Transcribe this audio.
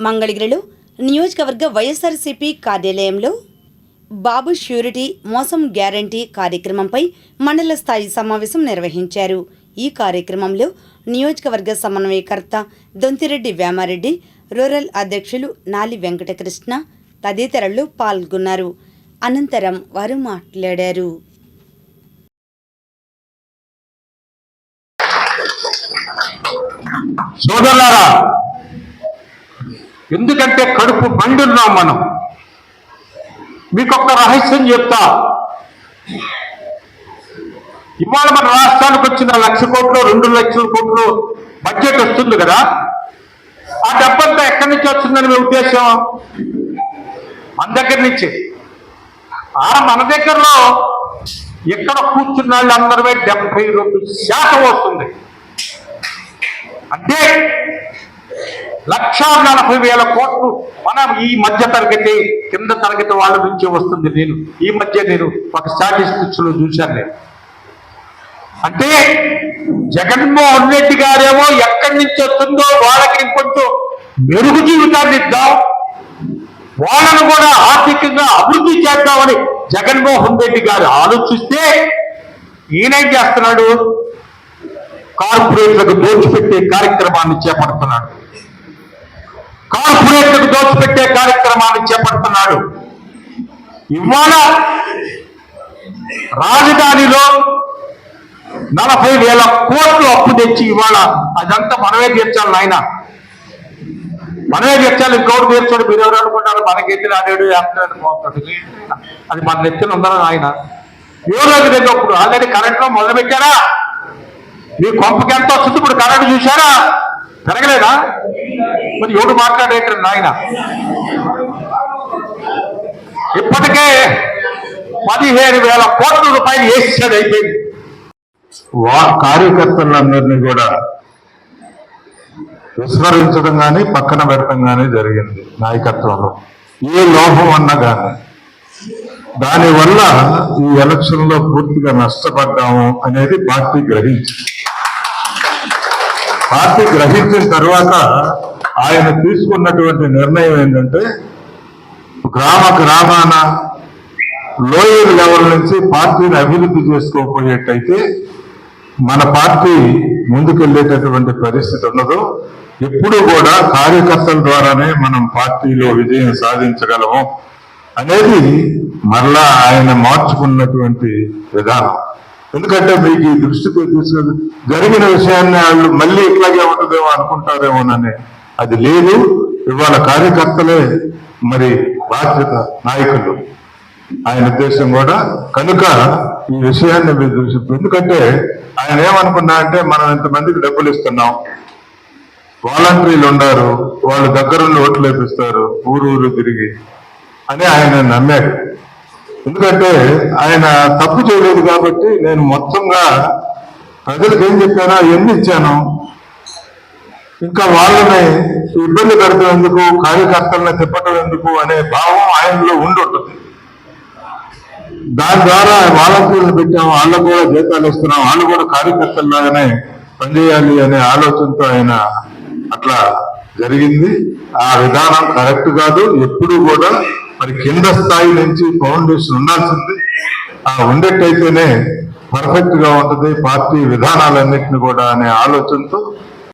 మంగళగిరిలో నియోజకవర్గ వైఎస్ఆర్సీపీ కార్యాలయంలో బాబు ష్యూరిటీ మోసం గ్యారంటీ కార్యక్రమంపై మండల స్థాయి సమావేశం నిర్వహించారు. ఈ కార్యక్రమంలో నియోజకవర్గ సమన్వయకర్త దొంతిరెడ్డి వేమారెడ్డి రూరల్ అధ్యక్షులు నాలి వెంకటకృష్ణ తదితరులు పాల్గొన్నారు. అనంతరం వారు మాట్లాడారు. సోదరులారా ఎందుకంటే కడుపు బండున్నాం మనం. మీకొక రహస్యం చెప్తా. ఇవాళ మన రాష్ట్రానికి వచ్చిన లక్ష కోట్లు రెండు లక్షల కోట్లు బడ్జెట్ వస్తుంది కదా. ఆ డబ్బంతా ఎక్కడి నుంచి వస్తుందని మీ ఉద్దేశం? మన దగ్గర నుంచి. ఆ మన దగ్గరలో ఎక్కడ కూర్చున్న వాళ్ళందరూ డెబ్బై రెండు శాతం వస్తుంది. అంటే లక్ష నలభై వేల కోట్లు మనం ఈ మధ్య తరగతి కింద తరగతి వాళ్ళ నుంచి వస్తుంది నేను. ఈ మధ్య నేను ఒక స్టాటిస్టిక్స్లో చూశాను నేను. అంటే జగన్మోహన్ రెడ్డి గారేమో ఎక్కడి నుంచి వస్తుందో వాళ్ళకి ఇంకొంచెం మెరుగు జీవితాన్ని ఇద్దాం వాళ్ళను కూడా ఆర్థికంగా అభివృద్ధి చేద్దామని జగన్మోహన్ రెడ్డి గారు ఆలోచిస్తే ఈయనేం చేస్తున్నాడు? కార్పొరేట్లకు దోచిపెట్టే కార్యక్రమాన్ని చేపడుతున్నాడు. దోచిపెట్టే కార్యక్రమాన్ని చేపడుతున్నాడు. ఇవాళ రాజధానిలో నలభై వేల కోట్లు అప్పు తెచ్చి ఇవాళ అదంతా మనమే తీర్చాలి నాయన. మనమే తీర్చాలి ఇంకోటి తీర్చాడు మీరు ఎవరు అనుకుంటారు? మనకి ఎత్తిన ఆడాడు అది మన నెత్తిన ఉందని ఆయన ఎవరు దగ్గర ఆల్రెడీ కరెంట్లో మొదలు పెట్టారా మీ కొంపకి ఎంత వస్తుంది? ఇప్పుడు కరెంట్ చూశారా? పెరగలేదా మరి ఎవడు మాట్లాడేటారు నాయన? ఇప్పటికే పదిహేను వేల కోట్ల రూపాయలు వేసాడు అయిపోయింది. వా కార్యకర్తలందరినీ కూడా విస్మరించడం కానీ పక్కన పెట్టడం కానీ జరిగింది నాయకత్వంలో. ఏ లోపం అన్నా కానీ దానివల్ల ఈ ఎలక్షన్లో పూర్తిగా నష్టపడ్డాము అనేది పార్టీ గ్రహించింది. పార్టీ గ్రహించిన తర్వాత ఆయన తీసుకున్నటువంటి నిర్ణయం ఏంటంటే గ్రామ గ్రామాన లోయర్ లెవెల్ నుంచి పార్టీని అభివృద్ధి చేసుకోకపోయేటైతే మన పార్టీ ముందుకెళ్ళేటటువంటి పరిస్థితి ఉండదు. ఎప్పుడు కూడా కార్యకర్తల ద్వారానే మనం పార్టీలో విజయం సాధించగలము అనేది మరలా ఆయన మార్చుకున్నటువంటి విధానం. ఎందుకంటే మీకు ఈ దృష్టికి తీసుకు జరిగిన విషయాన్ని వాళ్ళు మళ్ళీ ఇట్లాగే ఉంటుందేమో అనుకుంటారేమోనని అది లేదు. ఇవాళ కార్యకర్తలే మరి బాధ్యత నాయకులు. ఆయన ఉద్దేశం కూడా కనుక ఈ విషయాన్ని మీరు చూసి ఎందుకంటే ఆయన ఏమనుకున్నా అంటే మనం ఇంతమందికి డబ్బులు ఇస్తున్నాం. వాలంటీర్లు ఉండారు వాళ్ళు దగ్గరుండి ఓట్లు వేపిస్తారు. ఊరు ఊరు తిరిగి అని ఆయన నమ్మాడు ఎందుకంటే ఆయన తప్పు చేయలేదు కాబట్టి నేను మొత్తంగా ప్రజలకు ఏం చెప్పానో ఎన్ని ఇచ్చాను. ఇంకా వాళ్ళని ఇబ్బంది పెడతాం ఎందుకు కార్యకర్తలను తిప్పటం ఎందుకు అనే భావం ఆయనలో ఉండి ఉంటుంది. దాని ద్వారా వాలంటీర్లు పెట్టాం వాళ్ళకు కూడా జీతాలు ఇస్తున్నాం వాళ్ళు కూడా కార్యకర్తల్లాగానే పనిచేయాలి అనే ఆలోచనతో ఆయన అట్లా జరిగింది. ఆ విధానం కరెక్ట్ కాదు. ఎప్పుడు కూడా మరి కింద స్థాయి నుంచి ఫౌండేషన్ ఉండాల్సింది. ఆ ఉండేట్టయితేనే పర్ఫెక్ట్గా ఉంటుంది పార్టీ విధానాలన్నింటినీ కూడా అనే ఆలోచనతో